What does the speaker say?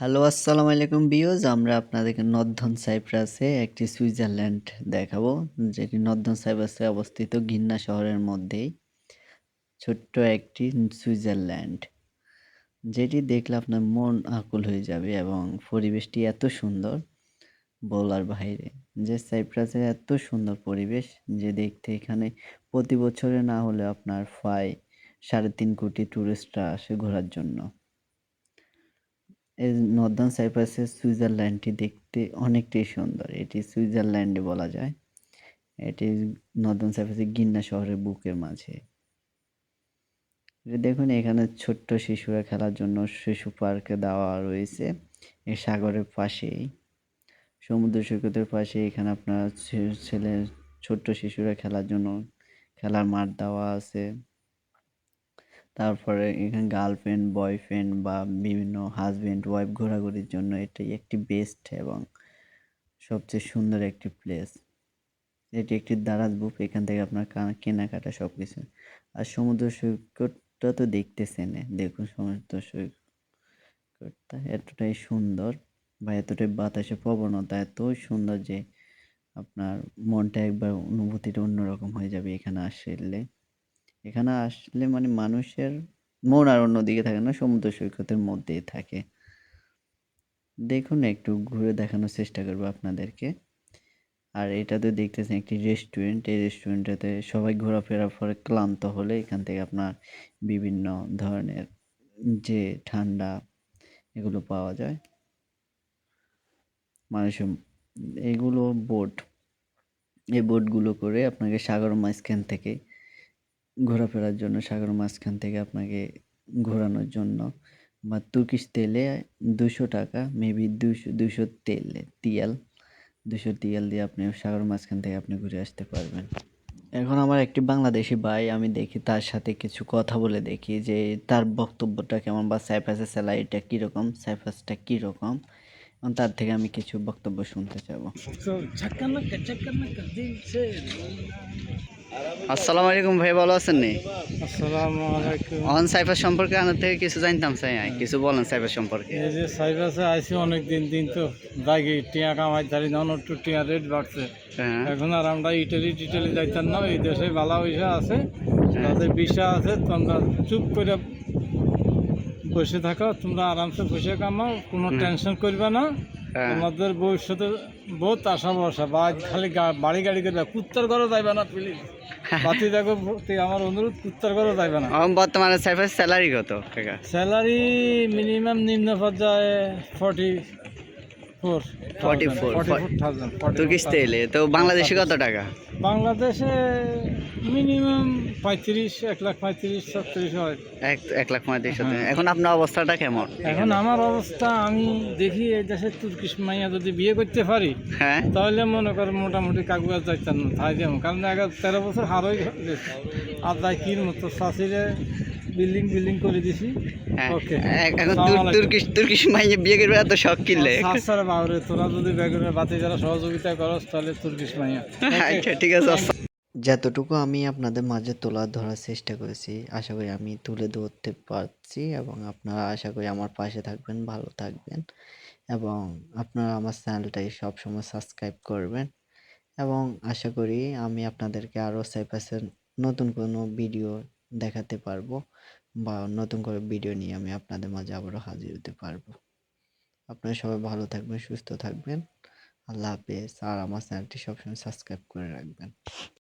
Hello, আসসালামু আলাইকুম বিয়জ আমরা আপনাদেরকে নর্দন সাইপ্রাসে একটি সুইজারল্যান্ড দেখাবো, যেটি নর্দন সাইপ্রাসে অবস্থিত গিন্না শহরের মধ্যেই ছোট্ট একটি সুইজারল্যান্ড, যেটি দেখলে আপনার মন আকুল হয়ে যাবে এবং পরিবেশটি এত সুন্দর বলার বাইরে, যে সাইপ্রাসের এত সুন্দর পরিবেশ, যে দেখতে এখানে প্রতি বছরে না হলে আপনার প্রায় সাড়ে তিন কোটি টুরিস্টরা আসে ঘোরার জন্য। নর্দার্ন সাইপ্রাসের সুইজারল্যান্ডটি দেখতে অনেকটাই সুন্দর। এটি সুইজারল্যান্ডে বলা যায়। এটি নর্দার্ন সাইপ্রাসের গিন্না শহরের বুকের মাঝে। দেখুন, এখানে ছোট্ট শিশুরা খেলার জন্য শিশু পার্কে দেওয়া রয়েছে। এই সাগরের পাশেই। সমুদ্র সৈকতের পাশে এখানে আপনার ছেলে, ছোট্ট শিশুরা খেলার জন্য খেলার মাঠ দেওয়া আছে। তারপরে এখানে গার্লফ্রেন্ড বয়ফ্রেন্ড বা বিভিন্ন হাজব্যান্ড ওয়াইফ ঘোরাঘুরির জন্য এটাই একটি বেস্ট এবং সবচেয়ে সুন্দর একটি প্লেস এটি একটি দারাজ বুক, এখান থেকে আপনার কেনাকাটা সব কিছু আর সমুদ্র সৈকতটা তো দেখতেছেন, দেখুন সমুদ্র সৈকতটা এতটাই সুন্দর বা এতটাই বাতাসে প্রবণতা এত সুন্দর যে আপনার মনটা একবার অনুভূতিটা অন্যরকম হয়ে যাবে এখানে আসলে। এখানে আসলে মানে মানুষের মন আর অন্যদিকে থাকে না, সমুদ্র সৈকতের মধ্যেই থাকে। দেখুন, একটু ঘুরে দেখানোর চেষ্টা করব আপনাদেরকে। আর এটাতে দেখতেছেন একটি রেস্টুরেন্ট এই রেস্টুরেন্টটাতে সবাই ঘোরাফেরার পরে ক্লান্ত হলে এখান থেকে আপনার বিভিন্ন ধরনের যে ঠান্ডা এগুলো পাওয়া যায়। মানুষের এগুলো বোট এই বোটগুলো করে আপনাকে সাগর মাঝখান থেকে ঘোরাফেরার জন্য সাগর মাঝখান থেকে আপনাকে ঘোরানোর জন্য বা তুর্কিশ তেলে দুশো টাকা মেবি দুশো দুশো তেলে, তিয়াল। দুশো তিয়াল দিয়ে আপনি সাগর মাঝখান থেকে আপনি ঘুরে আসতে পারবেন। এখন আমার একটি বাংলাদেশি ভাই, আমি দেখি তার সাথে কিছু কথা বলে দেখি যে তার বক্তব্যটা কেমন বা সাইফাসের স্যালারিটা কীরকম, সাইফাসটা কীরকম। তার থেকে আমি কিছু বক্তব্য শুনতে চাবো। আসসালামু আলাইকুম ভাই ভালো আছেন নি? আসসালামু আলাইকুম। অন সাইফাস সম্পর্কে আমার থেকে কিছু জানতাম চাই। কিছু বলেন সাইফাস সম্পর্কে। এই যে সাইবাসে আইসি অনেক দিন দিন তো দাগি টিয়া কামাই ধারি না একটু টিয়া রেট বাড়ছে। হ্যাঁ। এখন আর আমরা ইটালি টিটালি যাইতাম না এই দেশে বালা পয়সা আছে তাদের বিষা আছে তোমরা চুপ করে বসে থাকো তোমরা আরামসে বসে কামাও কোনো টেনশন করবে না। হ্যাঁ। তোমাদের ভবিষ্যতে বহুত আশা ভরসা বা খালি বাড়ি গাড়ি করবে কুত্তার ঘরও যাইবে না প্লিজ বাতি দেখো আমার অনুরোধ কুত্তার ঘরও যাইবে না। বর্তমানে সাইফাস স্যালারি কত? স্যালারি মিনিমাম নিম্ন পর্যায়ে ফর্টি ফোর 44, তুর্কিশ তেলে তো বাংলাদেশে কত টাকা? বাংলাদেশে মিনিমাম পঁয়ত্রিশ এক লাখ পঁয়ত্রিশ ছত্রিশ হয়। এক এক লাখ পঁয়ত্রিশ হ্যাঁ। এখন আপনার অবস্থাটা কেমন? এখন আমার অবস্থা আমি দেখি এই দেশের তুর্কিশ মাইয়া যদি বিয়ে করতে পারি হ্যাঁ। তাহলে মনে করেন মোটামুটি যাইতাম না তাই যেমন। কারণ এগারো তেরো বছর হারই গেছে। আর তাই কির মতো শাশিরে বিল্ডিং বিল্ডিং করে দিছি। হ্যাঁ। ওকে। এ- এখন তুর্কিশ তুর্কিশ মাইয়ে বিয়ে করবে এত শখ কিনলে? তোরা যদি বেগুনের বাতি যারা সহযোগিতা করস তাহলে তুর্কিশ মাইয়া। আচ্ছা ঠিক আছে যতটুকু আমি আপনাদের মাঝে তোলা ধরার চেষ্টা করেছি, আশা করি আমি তুলে ধরতে পারছি এবং আপনারা আশা করি আমার পাশে থাকবেন, ভালো থাকবেন এবং আপনারা আমার চ্যানেলটাই সবসময় সাবস্ক্রাইব করবেন এবং আশা করি আমি আপনাদেরকে আরও সাইপাসের নতুন কোনো ভিডিও দেখাতে পারব বা নতুন করে ভিডিও নিয়ে আমি আপনাদের মাঝে আবারও হাজির হতে পারব। আপনারা সবাই ভালো থাকবেন, সুস্থ থাকবেন। আল্লাহ হাফেজ। আর আমার চ্যানেলটি সবসময় সাবস্ক্রাইব করে রাখবেন।